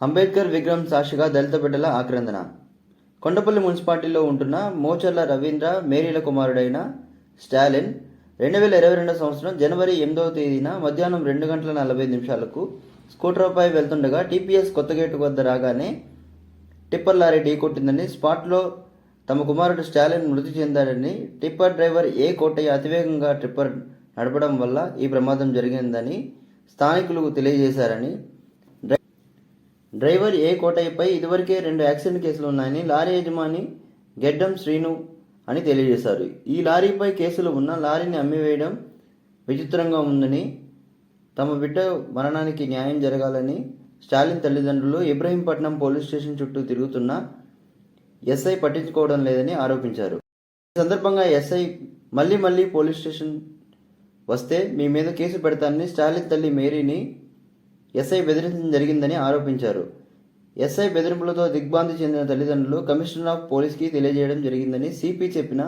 అంబేద్కర్ విగ్రహం సాక్షిగా దళిత బిడ్డల ఆక్రందన. కొండపల్లి మున్సిపాలిటీలో ఉంటున్న మోచర్ల రవీంద్ర మేరీల కుమారుడైన స్టాలిన్ రెండు వేల ఇరవై రెండో సంవత్సరం జనవరి ఎనిమిదవ తేదీన మధ్యాహ్నం రెండు గంటల నలభై నిమిషాలకు స్కూటర్పై వెళ్తుండగా టీపీఎస్ కొత్త గేటు వద్ద రాగానే టిప్పర్ లారీ ఢీకొట్టిందని స్పాట్లో తమ కుమారుడు స్టాలిన్ మృతి చెందాడని టిప్పర్ డ్రైవర్ ఏ కోటయ్య అతివేగంగా టిప్పర్ నడపడం వల్ల ఈ ప్రమాదం జరిగిందని స్థానికులకు తెలియజేశారని డ్రైవర్ ఏ కోటయ్యపై ఇదివరకే రెండు యాక్సిడెంట్ కేసులు ఉన్నాయని లారీ యజమాని గెడ్డం శ్రీను అని తెలియజేశారు. ఈ లారీపై కేసులు ఉన్న లారీని అమ్మివేయడం విచిత్రంగా ఉందని తమ బిడ్డ మరణానికి న్యాయం జరగాలని స్టాలిన్ తల్లిదండ్రులు ఇబ్రహీంపట్నం పోలీస్ స్టేషన్ చుట్టూ తిరుగుతున్న ఎస్ఐ పట్టించుకోవడం లేదని ఆరోపించారు. ఈ సందర్భంగా ఎస్ఐ మళ్ళీ మళ్ళీ పోలీస్ స్టేషన్ వస్తే మీ మీద కేసు పెడతానని స్టాలిన్ తల్లి మేరీని ఎస్ఐ బెదిరించడం జరిగిందని ఆరోపించారు. ఎస్ఐ బెదిరింపులతో దిగ్భ్రాంతి చెందిన తల్లిదండ్రులు కమిషనర్ ఆఫ్ పోలీస్కి తెలియజేయడం జరిగిందని సిపి చెప్పిన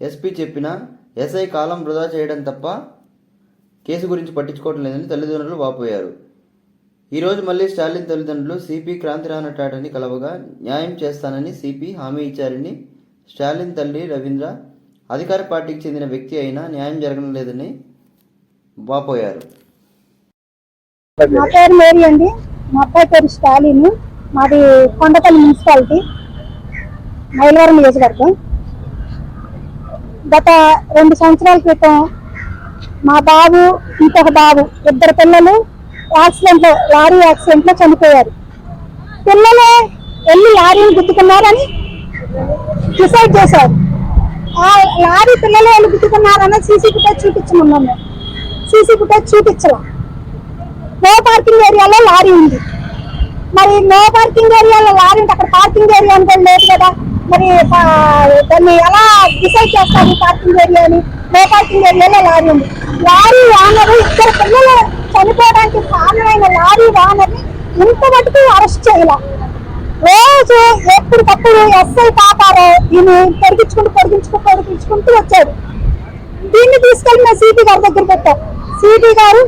ఎస్పీ చెప్పిన ఎస్ఐ కాలం వృధా చేయడం తప్ప కేసు గురించి పట్టించుకోవడం లేదని తల్లిదండ్రులు వాపోయారు. ఈరోజు మళ్ళీ స్టాలిన్ తల్లిదండ్రులు సిపి క్రాంతిరానటాడని కలవగా న్యాయం చేస్తానని సిపి హామీ ఇచ్చారని స్టాలిన్ తల్లి రవీంద్ర అధికార పార్టీకి చెందిన వ్యక్తి అయినా న్యాయం జరగడం లేదని వాపోయారు. నా పేరు మేరీ అండి. మా అబ్బాయి పేరు స్టాలిన్. మాది కొండపల్లి మున్సిపాలిటీ. మైలవరం నియోజకవర్గం. గత రెండు సంవత్సరాల క్రితం మా బాబు ఇంకొక బాబు ఇద్దరు పిల్లలు యాక్సిడెంట్లో లారీ యాక్సిడెంట్లో చనిపోయారు. పిల్లలు వెళ్ళి లారీని గుద్దుకున్నారని డిసైడ్ చేశారు. ఆ లారీ పిల్లలు వెళ్ళి గుద్దుకున్నారని సీసీ ఫుటేజ్ చూపించమన్నాం సీసీ ఫుటేజ్ చూపించలా. నో పార్కింగ్ ఏరియాలో లారీ ఉంది. మరి నో పార్కింగ్ ఏరియాలో లారీ ఉంటే అక్కడ పార్కింగ్ ఏరియా అంటే లేదు కదా. మరి దాన్ని ఎలా డిసైడ్ చేస్తారు పార్కింగ్ ఏరియా అని నో? పార్కింగ్ ఏరియాలో లారీ ఉంది. లారీ వానరు ఇద్దరు పిల్లలు చనిపోవడానికి కారణమైన లారీ వానర్ని ఇంత మటుకు అరెస్ట్ చేయాల? రోజు ఎప్పటికప్పుడు ఎస్ఐ పాపారో దీన్ని పొడిగించుకుంటూ పొడిగించుకుంటూ పొడిగించుకుంటూ వచ్చాడు. దీన్ని తీసుకెళ్ళి మేము సిపి గారి దగ్గర పెట్టాం సిపి గారు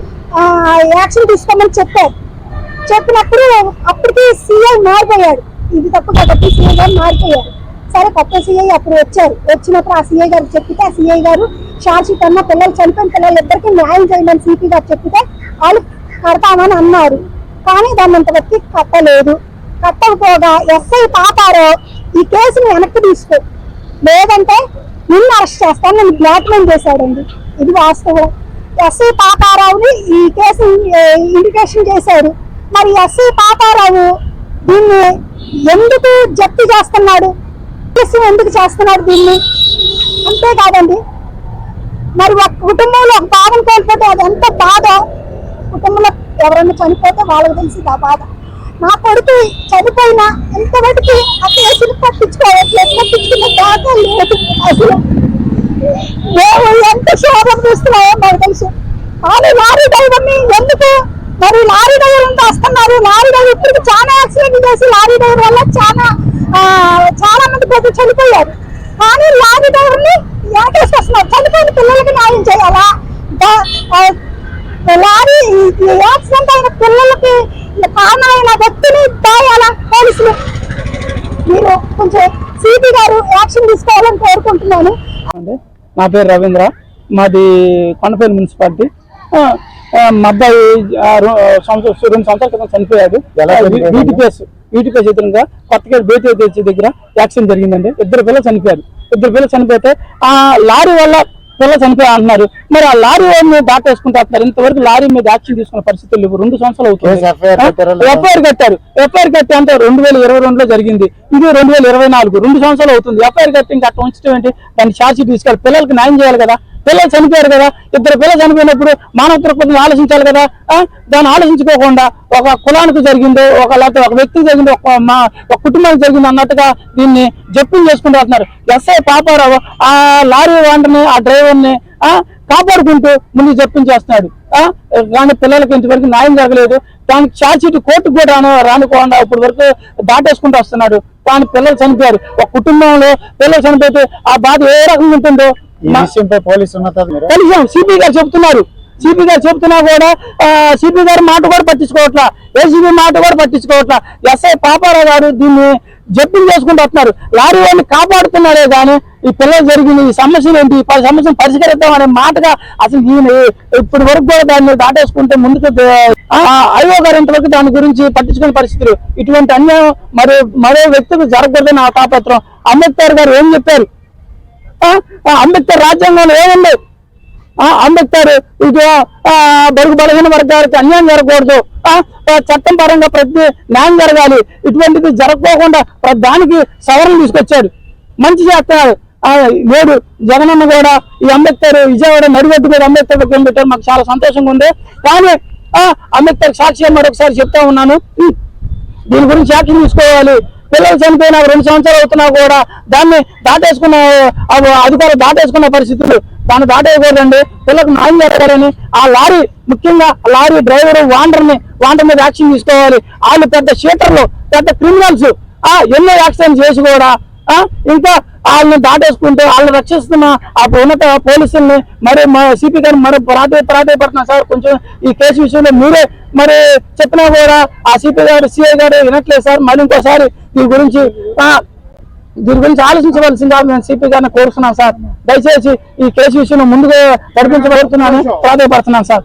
యాక్షన్ తీసుకోమని చెప్పారు. చెప్పినప్పుడు అప్పటికి సీఐ మారిపోయాడు. ఇది తప్పు కాబట్టి సీఐ గారు మారిపోయారు. సరే కొత్త సీఐ అప్పుడు వచ్చారు. వచ్చినప్పుడు ఆ సీఐ గారు చెప్పితే ఆ సీఐ గారు షార్ట్ అన్న పిల్లలు చనిపోయిన పిల్లలు ఇద్దరికి న్యాయం చేయమని సిపి గారు చెప్పితే వాళ్ళు కడతామని అన్నారు. కానీ దాన్ని ఇంతవరకు కట్టలేదు. కట్టకపోగా ఎస్ఐ పాపారో ఈ కేసుని వెనక్కి తీసుకో. లేదంటే నిన్ను అరెస్ట్ చేస్తాను నన్ను బ్లాక్మెయిల్ చేశాడండి. ఇది వాస్తవం. ఎస్ఐ పాపారావుని ఈ కేసు ఇండికేషన్ చేశారు. మరి ఎస్సీ పాపారావు దీన్ని ఎందుకు జప్తు చేస్తున్నాడు? కేసు ఎందుకు చేస్తున్నాడు దీన్ని? అంతేకాదండి. మరి ఒక కుటుంబంలో ఒక బాధను కోల్పోతే అది ఎంత బాధ. కుటుంబంలో ఎవరైనా చనిపోతే వాళ్ళకి తెలిసింది ఆ బాధ. నా కొడుకు చనిపోయినా ఎంతవరకు ఆ కేసులు పట్టించుకోవట్లేదు. పట్టించుకున్న బాధ లేదు అసలు. శోభం చూస్తున్నామో మాకు తెలుసు. కానీ లారీ డ్రైవర్ని ఎందుకు? మరి లారీ డ్రైవర్ అంతా వస్తున్నారు లారీ డ్రైవర్ ఇప్పటికి చాలా యాక్సిడెంట్ చేసి లారీ డ్రైవర్ వల్ల చాలా చాలా మంది ప్రజలు చనిపోయారు. కానీ లారీ డ్రైవర్ని యాకేసి వస్తున్నారు. చనిపోయిన పిల్లలకి న్యాయం చేయాలా? లారీ యాక్సిడెంట్ అయిన పిల్లలకి కారణమైన వ్యక్తిని దాయాలా పోలీసులు? మీరు కొంచెం సిపి గారు యాక్షన్ తీసుకోవాలని కోరుకుంటున్నాను. నా పేరు రవీంద్ర. మాది కొండపల్లి మున్సిపాలిటీ. మా అబ్బాయి రెండు సంవత్సరాల క్రితం చనిపోయాడు. వీటి కేసు ఎదురుగా కొత్తగా బేటీ తెచ్చి దగ్గర యాక్సిడెంట్ జరిగిందండి. ఇద్దరు పిల్లలు చనిపోయారు. ఇద్దరు పిల్లలు చనిపోతే ఆ లారీ వల్ల పిల్లలు చనిపోయా అంటున్నారు. మరి ఆ లారీ వాడిని దాటేసుకుంటూ వస్తున్నారు. ఇంతవరకు లారీ మీద యాక్షన్ తీసుకున్న పరిస్థితులు లేవు. రెండు సంవత్సరాలు అవుతుంది. ఎఫ్ఐఆర్ కట్టారు. ఎఫ్ఐఆర్ కట్టి అంటే రెండు వేల ఇరవై రెండులో జరిగింది. ఇది రెండు వేల ఇరవై నాలుగు. రెండు సంవత్సరాలు అవుతుంది. ఎఫ్ఐఆర్ కట్టి ఇంకా అట్లా ఉంచడం ఏంటి? దాన్ని ఛార్జ్ షీట్ తీసుకెళ్ళి పిల్లలకి న్యాయం చేయాలి కదా. పిల్లలు చనిపోయారు కదా ఇద్దరు పిల్లలు చనిపోయినప్పుడు మానవ దృక్పథం ఆలోచించాలి కదా దాన్ని ఆలోచించుకోకుండా ఒక కులానికి జరిగిందో ఒక లేకపోతే ఒక వ్యక్తికి జరిగిందో ఒక మా ఒక కుటుంబానికి జరిగింది అన్నట్టుగా దీన్ని జప్తులు చేసుకుంటూ వస్తున్నారు. ఎస్ఐ పాపారావు ఆ లారీ వాంటని ఆ డ్రైవర్ని ఆ? కాపాడుకుంటూ ముందు జప్పించేస్తున్నాడు. ఆ? కానీ పిల్లలకి ఇంతవరకు న్యాయం జరగలేదు. దానికి ఛార్జ్ కోర్టు కూడా రాను రానుకోకుండా ఇప్పటి వరకు దాటేసుకుంటూ వస్తున్నాడు. కానీ పిల్లలు చనిపోయారు. ఒక కుటుంబంలో పిల్లలు చనిపోతే ఆ బాధ ఏ రకంగా ఉంటుందో కలిసాం సిపి గారు చెప్తున్నారు సిపి గారు చెప్తున్నా కూడా సిపి గారి మాట కూడా పట్టించుకోవట్లా. ఏసీబీ మాట కూడా పట్టించుకోవట్లా. ఎస్ఐ పాపారావు గారు దీన్ని జప్తులు చేసుకుంటూ వస్తున్నారు. లారీ వాళ్ళని కాపాడుతున్నారే కానీ ఈ పిల్లలు జరిగిన ఈ సమస్యలు ఏంటి? ఈ సమస్యను పరిష్కరిద్దాం అనే మాటగా అసలు ఈయన ఇప్పటి వరకు కూడా దాన్ని దాటేసుకుంటే ముందుకు ఆ, అయ్యో గారు ఇంతవరకు దాని గురించి పట్టించుకునే పరిస్థితులు. ఇటువంటి అన్యాయం మరి మరో వ్యక్తికి జరగకూడదని నా తాపత్రం అంబేద్కర్ గారు ఏం చెప్పారు? ఆ, ఆ అంబేద్కర్ రాజ్యాంగంలో ఏముంది? ఆ, అంబేద్కర్ ఇది బరుగు బలహీన వర్గాలకి అన్యాయం జరగకూడదు. ఆ, చట్టం పరంగా ప్రతి న్యాయం జరగాలి. ఇటువంటిది జరగకోకుండా దానికి సవరణ తీసుకొచ్చాడు. మంచి చేస్తున్నారు ఆ, నేడు జగనన్న కూడా ఈ అంబేద్కర్ విజయవాడ నడిగొడ్డు మీద అంబేద్కర్ విగ్రహం పెట్టారు మాకు చాలా సంతోషంగా ఉంది. కానీ ఆ, అంబేద్కర్ సాక్షి మరొకసారి చెప్తా ఉన్నాను. దీని గురించి యాక్షన్ తీసుకోవాలి. పిల్లలు చనిపోయిన రెండు సంవత్సరాలు అవుతున్నా కూడా దాన్ని దాటేసుకున్న అధికారులు దాటేసుకున్న పరిస్థితులు. దాన్ని దాటేయకూడదండి. పిల్లలకు న్యాయం జరగాలని ఆ లారీ ముఖ్యంగా లారీ డ్రైవర్ వాండర్ని వాండర్ మీద యాక్షన్ తీసుకోవాలి. వాళ్ళు పెద్ద షీటర్లు పెద్ద క్రిమినల్స్ ఆ ఎన్నో యాక్సిడెంట్ చేసి కూడా ఇంకా వాళ్ళని దాటేసుకుంటూ వాళ్ళని రక్షిస్తున్న ఆ ఉన్నత పోలీసుల్ని మరి మా సిపి గారిని మరి ప్రాధాన్య ప్రాధాన్యపడుతున్నా సార్. కొంచెం ఈ కేసు విషయంలో మీరే మరి చెప్పినా కూడా ఆ సిపి గారు సిఐ గారు వినట్లేదు సార్. మళ్ళీ ఇంకోసారి దీని గురించి ఆ, దీని గురించి ఆలోచించవలసిందిగా నేను సిపి గారిని కోరుతున్నాను సార్. దయచేసి ఈ కేసు విషయంలో ముందుగా నడిపించబడుతున్నాను. ప్రాధాన్యపడుతున్నాను సార్.